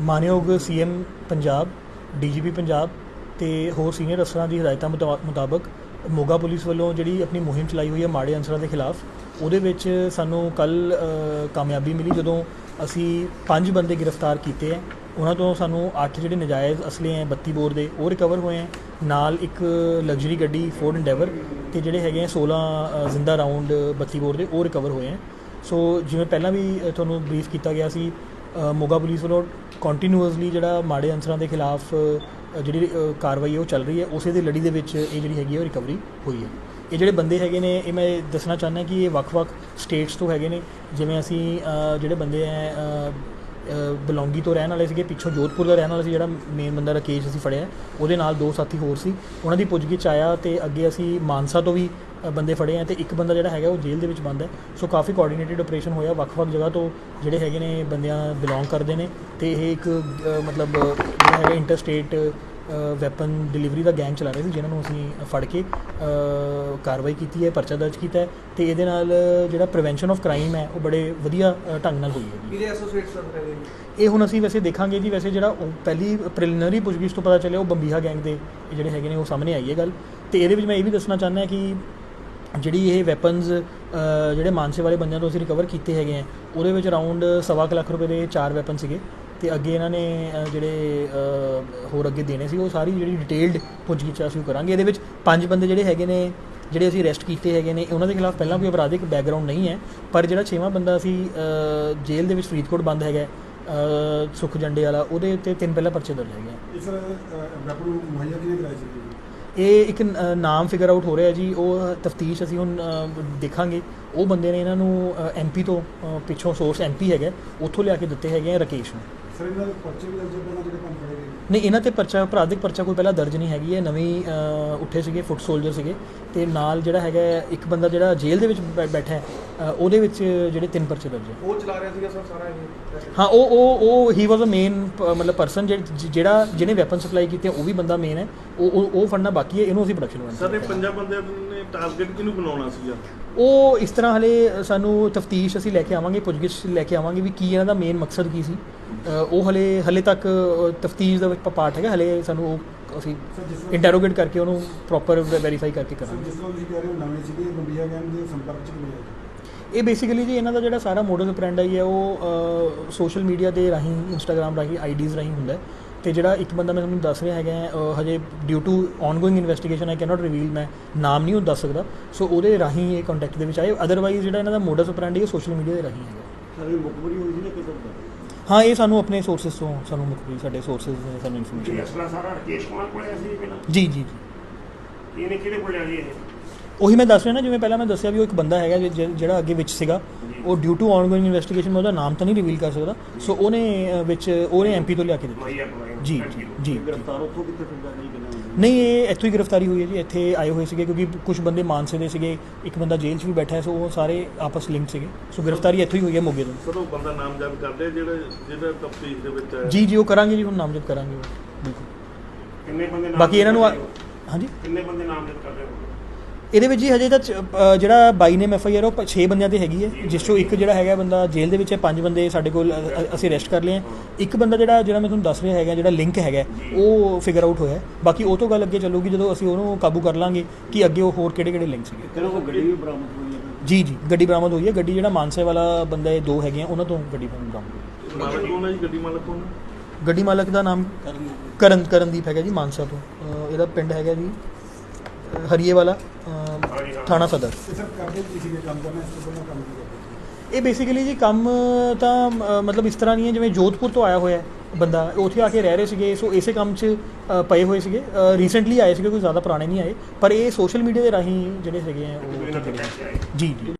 ਮਾਨਯੋਗ CM Punjab, DGP Punjab ਤੇ ਹੋਰ ਸੀਨੀਅਰ ਅਫਸਰਾਂ ਦੀ ਹਦਾਇਤਾਂ ਮੁਤਾ- ਮੁਤਾਬਕ ਮੋਗਾ ਪੁਲਿਸ ਵੱਲੋਂ ਜਿਹੜੀ ਆਪਣੀ ਮੁਹਿੰਮ ਚਲਾਈ ਹੋਈ ਹੈ ਮਾੜੇ ਅਨਸਰਾਂ ਦੇ ਖਿਲਾਫ, ਉਹਦੇ ਵਿੱਚ ਸਾਨੂੰ ਕੱਲ ਕਾਮਯਾਬੀ ਮਿਲੀ ਜਦੋਂ ਅਸੀਂ ਪੰਜ ਬੰਦੇ ਗ੍ਰਿਫਤਾਰ ਕੀਤੇ ਹੈ। ਉਹਨਾਂ ਤੋਂ ਸਾਨੂੰ ਅੱਠ ਜਿਹੜੇ ਨਜਾਇਜ਼ ਅਸਲੇ ਹੈ 32 ਬੋਰ ਦੇ, ਉਹ ਰਿਕਵਰ ਹੋਏ ਹੈ। ਨਾਲ ਇੱਕ ਲਗਜ਼ਰੀ ਗੱਡੀ ਫੋਰਡ ਐਂਡੇਵਰ ਤੇ ਜਿਹੜੇ ਹੈਗੇ ਹੈ 16 ਜ਼ਿੰਦਾ ਰਾਉਂਡ 32 ਬੋਰ ਦੇ, ਉਹ ਰਿਕਵਰ ਹੋਏ ਹੈ। ਸੋ ਜਿਵੇਂ ਪਹਿਲਾਂ ਵੀ ਤੁਹਾਨੂੰ ਬਰੀਫ ਕੀਤਾ ਗਿਆ ਸੀ ਮੋਗਾ ਪੁਲਿਸ ਵੱਲੋਂ ਕੰਟੀਨਿਊਸਲੀ ਜਿਹੜਾ ਮਾੜੇ ਅਨਸਰਾਂ ਦੇ ਖਿਲਾਫ ਜਿਹੜੀ ਕਾਰਵਾਈ ਉਹ ਚੱਲ ਰਹੀ ਹੈ। ਉਸੇ ਦੀ ਲੜੀ ਦੇ ਵਿੱਚ ਇਹ ਜਿਹੜੀ ਹੈਗੀ ਹੈ, ਉਹ ਰਿਕਵਰੀ ਹੋਈ ਹੈ। ਇਹ ਜਿਹੜੇ ਬੰਦੇ ਹੈਗੇ ਨੇ, ਇਹ ਮੈਂ ਦੱਸਣਾ ਚਾਹੁੰਦਾ ਕਿ ਇਹ ਵੱਖ-ਵੱਖ ਸਟੇਟਸ ਤੋਂ ਹੈਗੇ ਨੇ। ਜਿਵੇਂ ਅਸੀਂ ਜਿਹੜੇ ਬੰਦੇ ਹੈ ਬਲੌਂਗੀ ਤੋਂ ਰਹਿਣ ਵਾਲੇ ਸੀਗੇ, ਪਿੱਛੋਂ ਜੋਧਪੁਰ ਦਾ ਰਹਿਣ ਵਾਲਾ ਸੀ, ਜਿਹੜਾ ਮੇਨ ਬੰਦਾ ਰਕੇਸ਼ ਅਸੀਂ ਫੜਿਆ। ਉਹਦੇ ਨਾਲ ਦੋ ਸਾਥੀ ਹੋਰ ਸੀ। ਉਹਨਾਂ ਦੀ ਪੁੱਛਗਿੱਛ ਆਇਆ ਤੇ ਅੱਗੇ ਅਸੀਂ ਮਾਨਸਾ ਤੋਂ ਵੀ ਬੰਦੇ ਫੜੇ ਆ ਤੇ ਇੱਕ ਬੰਦਾ ਜਿਹੜਾ ਹੈਗਾ ਉਹ ਜੇਲ੍ਹ ਦੇ ਵਿੱਚ ਬੰਦ ਹੈ ਸੋ ਕਾਫੀ ਕੋਆਰਡੀਨੇਟਡ ਆਪਰੇਸ਼ਨ ਹੋਇਆ। ਵੱਖ-ਵੱਖ ਜਗ੍ਹਾ ਤੋਂ ਜਿਹੜੇ ਹੈਗੇ ਨੇ ਬੰਦਿਆਂ ਬਿਲੋਂਗ ਕਰਦੇ ਨੇ ਤੇ ਇਹ ਇੱਕ ਮਤਲਬ, ਜਿਹੜਾ ਹੈਗਾ ਇੰਟਰ ਸਟੇਟ ਵੈਪਨ ਡਿਲੀਵਰੀ ਦਾ ਗੈਂਗ ਚਲਾ ਰਹੇ ਸੀ ਜਿਨ੍ਹਾਂ ਨੂੰ ਅਸੀਂ ਫੜ ਕੇ ਕਾਰਵਾਈ ਕੀਤੀ ਹੈ ਪਰਚਾ ਦਰਜ ਕੀਤਾ ਹੈ ਤੇ ਇਹਦੇ ਨਾਲ ਜਿਹੜਾ ਪ੍ਰੀਵੈਂਸ਼ਨ ਆਫ ਕ੍ਰਾਈਮ ਹੈ ਉਹ ਬੜੇ ਵਧੀਆ ਢੰਗ ਨਾਲ ਹੋਈ ਹੈ ਜੀ। ਕਿਹਦੇ ਐਸੋਸੀਏਟ ਸਨ ਰਹੇ ਇਹ ਹੁਣ ਅਸੀਂ ਵੈਸੇ ਦੇਖਾਂਗੇ ਜੀ ਵੈਸੇ ਜਿਹੜਾ ਪਹਿਲੀ ਪ੍ਰੀਲਿਮਿਨਰੀ ਪੁੱਛਗਿੱਛ ਤੋਂ ਪਤਾ ਚੱਲਿਆ ਉਹ ਬੰਬੀਹਾ ਗੈਂਗ ਦੇ ਜਿਹੜੇ ਹੈਗੇ ਨੇ ਉਹ ਸਾਹਮਣੇ ਆਈ ਹੈ ਗੱਲ। ਤੇ ਇਹਦੇ ਵਿੱਚ ਮੈਂ ਇਹ ਵੀ ਦੱਸਣਾ ਚਾਹੁੰਦਾ ਕਿ ਜਿਹੜੀ ਇਹ ਵੈਪਨਸ ਜਿਹੜੇ ਮਾਨਸੇ ਵਾਲੇ ਬੰਦਿਆਂ ਤੋਂ ਅਸੀਂ ਰਿਕਵਰ ਕੀਤੇ ਹੈਗੇ ਆ ਉਹਦੇ ਵਿੱਚ ਅਰਾਊਂਡ ਸਵਾ ਕੁ ਲੱਖ ਰੁਪਏ ਦੇ ਚਾਰ ਵੈਪਨ ਸੀਗੇ। ਤੇ ਅੱਗੇ ਇਹਨਾਂ ਨੇ ਜਿਹੜੇ ਹੋਰ ਅੱਗੇ ਦੇਣੇ ਸੀ ਉਹ ਸਾਰੀ ਜਿਹੜੀ ਡਿਟੇਲਡ ਪੁੱਛਗਿੱਛ ਅਸੀਂ ਉਹ ਕਰਾਂਗੇ। ਇਹਦੇ ਵਿੱਚ ਪੰਜ ਬੰਦੇ ਜਿਹੜੇ ਹੈਗੇ ਨੇ ਜਿਹੜੇ ਅਸੀਂ ਅਰੈਸਟ ਕੀਤੇ ਹੈਗੇ ਨੇ ਉਹਨਾਂ ਦੇ ਖਿਲਾਫ ਪਹਿਲਾਂ ਕੋਈ ਅਪਰਾਧਿਕ ਬੈਕਗ੍ਰਾਉਂਡ ਨਹੀਂ ਹੈ ਪਰ ਜਿਹੜਾ ਛੇਵਾਂ ਬੰਦਾ ਅਸੀਂ ਜੇਲ੍ਹ ਦੇ ਵਿੱਚ ਫਰੀਦਕੋਟ ਬੰਦ ਹੈਗਾ ਸੁਖ ਜੰਡੇ ਵਾਲਾ ਉਹਦੇ ਉੱਤੇ ਤਿੰਨ ਪਹਿਲਾਂ ਪਰਚੇ ਦਰਜ ਹੈਗੇ ਆ। ਇਸ ਵੈਪਨ ਨੂੰ ਮੁਹੱਈਆ ਕਿਹਨੇ ਕਰਾਇਆ ਸੀ? ਜੀ ਇਹ ਇੱਕ ਨਾਮ ਫਿਗਰ ਆਊਟ ਹੋ ਰਿਹਾ ਜੀ ਉਹ ਤਫਤੀਸ਼ ਅਸੀਂ ਹੁਣ ਦੇਖਾਂਗੇ। ਉਹ ਬੰਦੇ ਨੇ ਇਹਨਾਂ ਨੂੰ ਐਮਪੀ ਤੋਂ ਪਿੱਛੋਂ ਸੋਰਸ ਐਮਪੀ ਹੈਗਾ ਉੱਥੋਂ ਲਿਆ ਕੇ ਦਿੱਤੇ ਹੈਗੇ ਆ ਰਕੇਸ਼ ਨੂੰ। ਸਰ ਇਹਨਾਂ ਦੇ ਪਰਚੇ ਵੀ ਲੱਗ ਜਾਂਦੇ ਜਿਹੜੇ ਕੰਮ ਫੜੇ ਗਏ ਨਹੀਂ ਇਹਨਾਂ ਤੇ ਪਰਚਾ ਅਪਰਾਧਿਕ ਪਰਚਾ ਕੋਈ ਪਹਿਲਾਂ ਦਰਜ ਨਹੀਂ ਹੈਗੀ। ਹੈ ਨਵੀਂ ਅ, ਉੱਠੇ ਸੀਗੇ ਫੁੱਟ ਸੋਲਜਰ ਸੀਗੇ। ਤੇ ਨਾਲ ਜਿਹੜਾ ਹੈਗਾ ਹੈ, ਇੱਕ ਬੰਦਾ ਜਿਹੜਾ ਜੇਲ੍ਹ ਦੇ ਵਿੱਚ ਬੈ- ਬੈਠਾ ਹੈ ਅ, ਉਹਦੇ ਵਿੱਚ ਜਿਹੜੇ ਤਿੰਨ ਪਰਚੇ ਦਰਜ ਹੈ। ਉਹ ਚਲਾ ਰਿਹਾ ਸੀਗਾ ਸਰ ਸਾਰਾ ਇਹ? ਹਾਂ ਉਹ ਉਹ ਉਹ ਹੀ ਵਾਸ ਅ ਮੇਨ ਮਤਲਬ ਪਰਸਨ ਜਿਹੜਾ ਜਿਹਨੇ ਵੈਪਨ ਸਪਲਾਈ ਕੀਤੇ ਉਹ ਵੀ ਬੰਦਾ ਮੇਨ ਹੈ। ਉਹ ਉਹ- ਉਹ ਫੜਨਾ ਬਾਕੀ ਹੈ ਇਹਨੂੰ ਅਸੀਂ ਪ੍ਰੋਡਕਸ਼ਨ ਸਰ ਇਹ ਪੰਜਾਂ ਬੰਦਿਆਂ ਨੇ ਟਾਰਗੇਟ ਕਿਹਨੂੰ ਬਣਾਉਣਾ ਸੀਗਾ? ਉਹ ਇਸ ਤਰ੍ਹਾਂ ਹਲੇ ਸਾਨੂੰ ਤਫਤੀਸ਼ ਅਸੀਂ ਲੈ ਕੇ ਆਵਾਂਗੇ ਪੁੱਛਗਿੱਛ ਲੈ ਕੇ ਆਵਾਂਗੇ ਵੀ ਕੀ ਇਹਨਾਂ ਦਾ ਮੇਨ ਮਕਸਦ ਕੀ ਸੀ। ਉਹ ਹਲੇ ਹਲੇ ਤੱਕ ਤਫਤੀਸ਼ ਦਾ ਵਿੱਚ ਪਾਰਟ ਹੈਗਾ ਹਲੇ ਸਾਨੂੰ ਉਹ ਅਸੀਂ ਇੰਟਰੋਗੇਟ ਕਰਕੇ ਉਹਨੂੰ ਪ੍ਰੋਪਰ ਵੈਰੀਫਾਈ ਕਰਕੇ ਕਰਾਂਗੇ। ਜਿਸ ਤਰ੍ਹਾਂ ਤੁਸੀਂ ਕਹਿ ਰਹੇ ਹੋ ਨਵੇਂ ਸੀਗੇ ਬੰਬੀਆ ਗੈਂਗ ਦੇ ਸੰਪਰਕ ਚ ਆਏ ਇਹ ਬੇਸਿਕਲੀ ਜੀ ਇਹਨਾਂ ਦਾ ਜਿਹੜਾ ਸਾਰਾ ਮੋਡਲ ਆਈ ਹੈ ਉਹ ਸੋਸ਼ਲ ਮੀਡੀਆ ਦੇ ਰਾਹੀਂ ਇੰਸਟਾਗ੍ਰam ਰਾਹੀਂ ਆਈਡੀਜ਼ ਰਾਹੀਂ ਹੁੰਦਾ ਹੈ। ਤੇ ਜਿਹੜਾ ਇੱਕ ਬੰਦਾ ਮੈਂ ਤੁਹਾਨੂੰ ਦੱਸ ਰਿਹਾ ਹੈਗਾ ਹੈ, ਹਜੇ due to ongoing investigation I cannot reveal ਮੈਂ ਨਾਮ ਨਹੀਂ ਉਹ ਦੱਸ ਸਕਦਾ। ਸੋ ਉਹਦੇ ਰਾਹੀਂ ਇਹ ਕੰਟੈਕਟ ਦੇ ਵਿੱਚ ਆਏ। ਅਦਰਵਾਈਜ਼ ਜਿਹੜਾ ਇਹਨਾਂ ਦਾ ਮੋਡਲ ਆਪਰੈਂਡੀ ਉਹ ਸੋਸ਼ਲ ਮੀਡੀਆ ਦੇ ਰਾਹੀਂ ਹੈਗਾ। ਸਰ ਇਹ ਮੁਕਬਰੀ ਹੋਈ ਸੀ ਨਾ ਕਿਸੇ ਦਾ? ਹਾਂ ਇਹ ਸਾਨੂੰ ਆਪਣੇ ਸੋਰਸਸ ਤੋਂ ਸਾਨੂੰ ਮੁਖਬਰੀ ਸਾਡੇ ਸੋਰਸਸ ਨੇ ਸਾਨੂੰ ਇਨਫੋਰਮੇਸ਼ਨ ਅਸਲਾ ਸਾਰਾ ਰਕੇਸ਼ ਕੁਮਾਰ ਕੋਲੇ ਸੀ ਪਹਿਲਾਂ ਜੀ ਜੀ ਜੀ। ਇਹਨੇ ਕਿਹਦੇ ਕੋਲ ਲਿਆ ਜੀ ਇਹ? ਉਹੀ ਮੈਂ ਦੱਸ ਰਿਹਾ ਨਾ ਜਿਵੇਂ ਪਹਿਲਾਂ ਮੈਂ ਦੱਸਿਆ ਵੀ ਉਹ ਇੱਕ ਬੰਦਾ ਹੈਗਾ ਜਿਹੜਾ ਅੱਗੇ ਵਿੱਚ ਸੀਗਾ ਉਹ ਡਿਊ ਟੂ ਆਨਗੋਇੰਗ ਇਨਵੈਸਟੀਗੇਸ਼ਨ ਮੈਂ ਉਹਦਾ ਨਾਮ ਤਾਂ ਨਹੀਂ ਰਿਵੀਲ ਕਰ ਸਕਦਾ ਸੋ ਉਹਨੇ ਵਿੱਚ ਉਹਨੇ ਐਮਪੀ ਤੋਂ ਲਿਆ ਕੇ ਦਿੱਤਾ। ਜੀ ਜੀ ਜੀ। ਗ੍ਰਿਫਤਾਰ ਉੱਥੋਂ ਕਿੱਥੇ ਫਿਰਦਾ ਨਹੀਂ ਕਿੰਨਾ ਨਹੀਂ ਇਹ ਇੱਥੋਂ ਹੀ ਗ੍ਰਿਫਤਾਰੀ ਹੋਈ ਹੈ ਜੀ ਇੱਥੇ ਆਏ ਹੋਏ ਸੀਗੇ ਕਿਉਂਕਿ ਕੁਝ ਬੰਦੇ ਮਾਨਸੇ ਦੇ ਸੀਗੇ ਇੱਕ ਬੰਦਾ ਜੇਲ੍ਹ 'ਚ ਵੀ ਬੈਠਾ ਹੈ ਸੋ ਉਹ ਸਾਰੇ ਆਪਸ ਲਿੰਕ ਸੀਗੇ। ਸੋ ਗ੍ਰਿਫਤਾਰੀ ਇੱਥੋਂ ਹੀ ਹੋਈ ਹੈ ਮੋਗੇ ਤੋਂ। ਸਰ ਉਹ ਬੰਦਾ ਨਾਮਜ਼ਦ ਕਰਦੇ ਜਿਹੜੇ ਜਿਹੜਾ ਤਫਤੀਸ਼ ਦੇ ਵਿੱਚ ਹੈ ਜੀ ਜੀ ਉਹ ਕਰਾਂਗੇ ਜੀ ਹੁਣ ਨਾਮਜ਼ਦ ਕਰਾਂਗੇ ਬਿਲਕੁਲ ਕਿੰਨੇ ਬੰਦੇ ਨਾਮ ਬਾਕੀ ਇਹਨਾਂ ਨੂੰ? ਹਾਂਜੀ? ਕਿੰਨੇ ਬੰਦੇ ਨਾਮਜ਼ਦ ਕਰ ਰਹੇ ਹੋ? ਇਹਦੇ ਵਿੱਚ ਜੀ ਹਜੇ ਤਾਂ ਜਿਹੜਾ ਬਾਈ ਨੇ ਐਫ ਆਈ ਆਰ ਉਹ 6 ਬੰਦਿਆਂ ਤੇ ਹੈਗੀ ਹੈ। ਜਿਸ ਚੋਂ ਇੱਕ ਜਿਹੜਾ ਹੈਗਾ ਬੰਦਾ ਜੇਲ੍ਹ ਦੇ ਵਿੱਚ ਹੈ ਪੰਜ ਬੰਦੇ ਸਾਡੇ ਕੋਲ ਅਸੀਂ ਅਰੈਸਟ ਕਰ ਲਏ ਆ ਇੱਕ ਬੰਦਾ ਜਿਹੜਾ ਜਿਹੜਾ ਮੈਂ ਤੁਹਾਨੂੰ ਦੱਸ ਰਿਹਾ ਹੈਗਾ ਜਿਹੜਾ ਲਿੰਕ ਹੈਗਾ ਉਹ ਫਿਗਰ ਆਊਟ ਹੋਇਆ। ਬਾਕੀ ਉਹ ਤੋਂ ਗੱਲ ਅੱਗੇ ਚੱਲੂਗੀ ਜਦੋਂ ਅਸੀਂ ਉਹਨੂੰ ਕਾਬੂ ਕਰ ਲਾਂਗੇ ਕਿ ਅੱਗੇ ਉਹ ਹੋਰ ਕਿਹੜੇ ਕਿਹੜੇ ਲਿੰਕ ਸੀਗੇ ਕਿਹੜਾ ਕੋਈ ਗੱਡੀ ਵੀ ਬਰਾਮਦ ਹੋਈ ਹੈ। ਜੀ ਜੀ ਗੱਡੀ ਬਰਾਮਦ ਹੋਈ ਹੈ। ਗੱਡੀ ਜਿਹੜਾ ਮਾਨਸੇ ਵਾਲਾ ਬੰਦਾ ਇਹ ਦੋ ਹੈਗੇ ਆ ਉਹਨਾਂ ਤੋਂ ਗੱਡੀ ਬਰਾਮਦ ਹੋਈ ਮਾਲਕ ਕੌਣ ਹੈ ਜੀ? ਗੱਡੀ ਮਾਲਕ ਕੌਣ। ਗੱਡੀ ਮਾਲਕ ਦਾ ਨਾਮ ਕਰਨ। ਕਰਨਦੀਪ ਹੈਗਾ ਜੀ ਮਾਨਸਾ ਤੋਂ। ਇਹਦਾ ਪਿੰਡ ਹੈਗਾ ਜੀ। ਹਰੀਏ ਵਾਲਾ ਥਾਣਾ ਸਦਰ। ਇਹ ਬੇਸਿਕਲੀ ਜੀ ਕੰਮ ਤਾਂ ਮਤਲਬ ਇਸ ਤਰ੍ਹਾਂ ਨਹੀਂ ਹੈ ਜਿਵੇਂ ਜੋਧਪੁਰ ਤੋਂ ਆਇਆ ਹੋਇਆ ਹੈ ਬੰਦਾ। ਉੱਥੇ ਆ ਕੇ ਰਹਿ ਰਹੇ ਸੀਗੇ ਸੋ ਇਸੇ ਕੰਮ 'ਚ ਪਏ ਹੋਏ ਸੀਗੇ। ਰੀਸੈਂਟਲੀ ਆਏ ਸੀਗੇ ਕੋਈ ਜ਼ਿਆਦਾ ਪੁਰਾਣੇ ਨਹੀਂ ਆਏ ਪਰ ਇਹ ਸੋਸ਼ਲ ਮੀਡੀਆ ਦੇ ਰਾਹੀਂ ਜਿਹੜੇ ਹੈਗੇ ਆ ਜੀ ਜੀ।